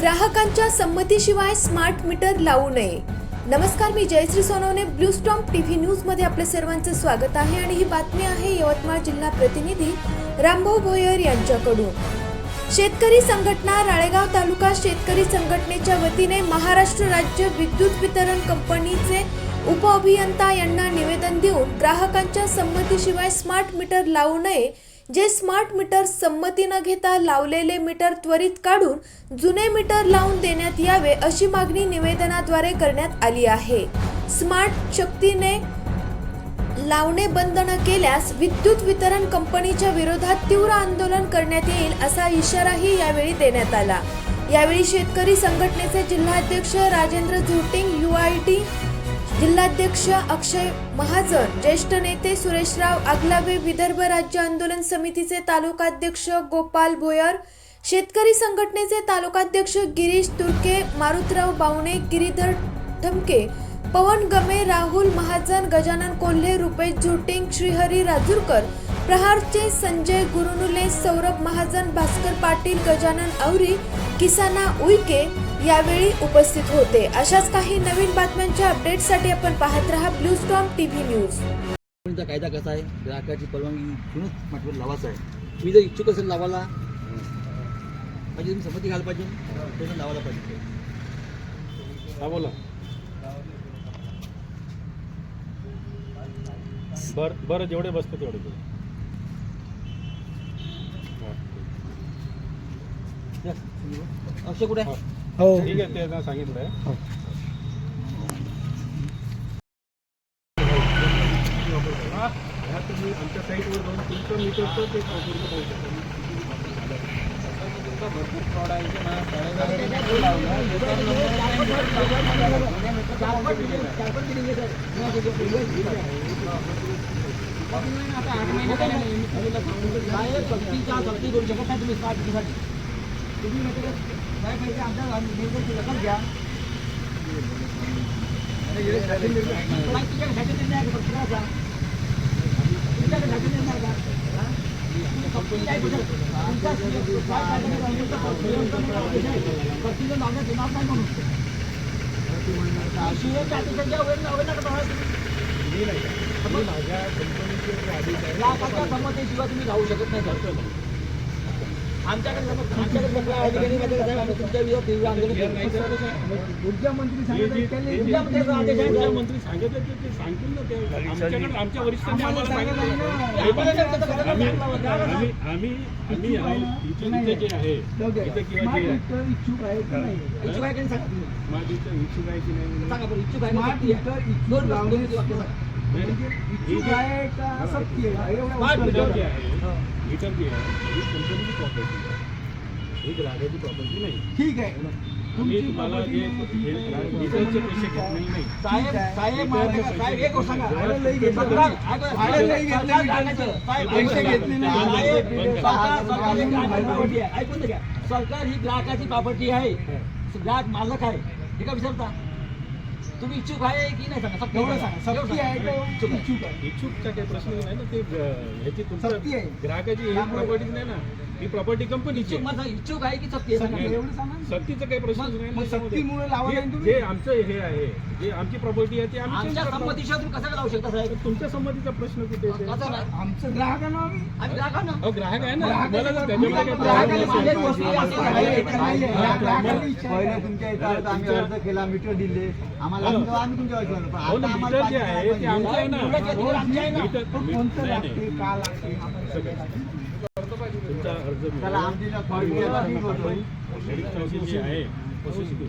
ग्राहकांच्या संमतीशिवाय smart meter लावू नये. नमस्कार मी Jayashree Sonawane blue storm T V न्यूजमध्ये आपल्या सर्वांचं स्वागत आहे आणि ही बातमी आहे यवतमाळ जिल्हा प्रतिनिधी रामभाऊ भोयर यांच्याकडून. शेतकरी संघटना राळेगाव तालुका शेतकरी संघटनेच्या वतीने महाराष्ट्र राज्य विद्युत वितरण कंपनीचे उपअभियंता यांना निवेदन देऊन ग्राहकांच्या संमतीशिवाय स्मार्ट मीटर लावू नये जे स्मार्ट मीटर संमती न घेता लावलेले मीटर त्वरित काढून जुने मीटर लावून देण्यात यावे अशी मागणी निवेदनाद्वारे करण्यात आली आहे. स्मार्ट शक्तीने लावणे बंद न केल्यास विद्युत वितरण कंपनीच्या विरोधात तीव्र आंदोलन करण्यात येईल असा इशाराही यावेळी देण्यात आला. यावेळी शेतकरी संघटनेचे जिल्हाध्यक्ष Rajendra Zoting U I T जिल्हाध्यक्ष अक्षय महाजन ज्येष्ठ नेते सुरेशराव आगलावे विदर्भ राज्य आंदोलन समितीचे तालुकाध्यक्ष गोपाल भोयर शेतकरी संघटनेचे तालुकाध्यक्ष गिरीश तुर्के मारुतराव बावणे गिरीधर ठमके पवन गमे राहुल महाजन गजानन कोल्हे रुपेश झुटिंग श्रीहरी राजूरकर प्रहारचे संजय गुरुनुले सौरभ महाजन भास्कर पाटील गजानन आवरी किसाना उईके यावेळी उपस्थित होते. अशाच काही नवीन बातम्यांच्या अपडेटसाठी आपण पाहत रहा ब्लू स्टॉम टीव्ही न्यूज. कायदा कसा आहे? ग्राहकाची परवानगी घेऊनच स्मार्टफोन लावायचा आहे. तुम्ही जर इच्छुक असेल लावायला म्हणजे तुम्ही संमती घाल पाहिजे. त्यानं लावायला पाहिजे. हा बोला. बर बरं जेवढे बसते तेवढे अक्षय कुठे आहे? ठीक. आहे ते ना सांगितलंय हा, ह्या तुम्ही आमच्या साईटवर जाऊन तुमचं मीटरचं ते पूर्ण पाहू शकता भरपूर आहे ना. तुम्ही माहिती आहे का? काय पाहिजे आमच्या निर्देश दखल घ्या नाही, तुझ्याकडे certificate नाही का? फक्त करायचा. तुमच्याकडे certificate नाही का? हा? कंपनी काय बोलते? तुमचा काय कायदा नाही, तुमचा सक्तीचं लावण्यात येणार नाही म्हणून. शिवाय certificate घ्या, वेळ लावायला नका बघा तुम्ही. मी नाही का? मी माझ्या कंपनीचे जे अधिकारी लाखाच्या संमतीशिवाय तुम्ही राहू शकत नाही ऊर्जामंत्री सांगितलं आहे. ते ना ते. आमच्याकडे आमच्या वरिष्ठांनी आम्हाला सांगितलं. आम्ही? आम्ही आहे इथे इथे जे आहे इथे किंवा जे आहे इच्छुक आहे की नाही? सांगा इच्छुक आहे की नाही? सांगा बरं, इच्छुक आहे का सक्ती आहे? दोन दोन दोन वाक्य सांगा. नाही, नाही. जी- स्मार्ट मीटर जे मीटर. आहे मीटर जे आहे ही कंपनीची प्रॉपर्टी आहे. ग्राहकाची प्रॉपर्टी नाही. ठीक आहे. आम्ही तुम्हाला जे मीटरचे पैसे घेत नाही. नाही साहेब साहेब माहिती आहे का? साहेब एक गोष्ट सांगा भाडं लई घेतलं. सरकार-. साहेब, पैसे. घेतले नाही. ही ग्राहकाची प्रॉपर्टी आहे. ऐकून घ्या. सरकार ही ग्राहकाची प्रॉपर्टी आहे. ग्राहक मालक आहे. हे का विचारता तुम्ही इच्छुक आहे की नाही सांगा सक्ती एवढं सांगा एवढं सक्ती आहे. का इच्छुक आहे. इच्छुक आहे इच्छुकचा काही प्रश्न नाही ना ते अं, ह्याची तुमचं सक्ती आहे. ग्राहकाची ही त्यामुळे- प्रॉपर्टी नाही ना ही प्रॉपर्टी कंपनीची इच्छुक मला सांगा, इच्छुक आहे की सक्ती आहे सक्ती सांगा. एवढं सांगा ना. सक्तीचा काही प्रश्न मग- नाही मग ना त्याच्यामध्ये. सक्तीमुळे लावा जे- नाही तुम्ही? जे आमचं हे आहे जे आमची प्रॉपर्टी आहे ती आम्ही आमच्या change. संमतीशिवाय तुम्ही कसं लावू शकता साहेब तुमच्या संमतीचा प्रश्न कुठे येते? कसं नाही आमचं ग्राहक आहे ना आम्ही आम्ही ग्राहकांना अहो ग्राहक आहे ना ग्राहक मला जर आहे. त्याच्यामध्ये काही ग्राहकाला problem असं नाही. हा, आहे. पहिल्या तुमच्या इथं आलं तर आम्ही अर्ज केला मीटर दिले आम्हाला हो. आम्ही तुमच्या पण हो आता आम्हाला मीटर जे आहे ते पाहिजे. आमचं आहे ना एवढं जे दिलं आमचं आहे ना. मीटर- पण मी- कोणतं नाही, लागते नाही. का लागते तुमचा अर्ज चला आमची मिळाला. क्वालिटी आता ठीक होतो मेडिकल ऑफिस जे आहे तशीच देऊ.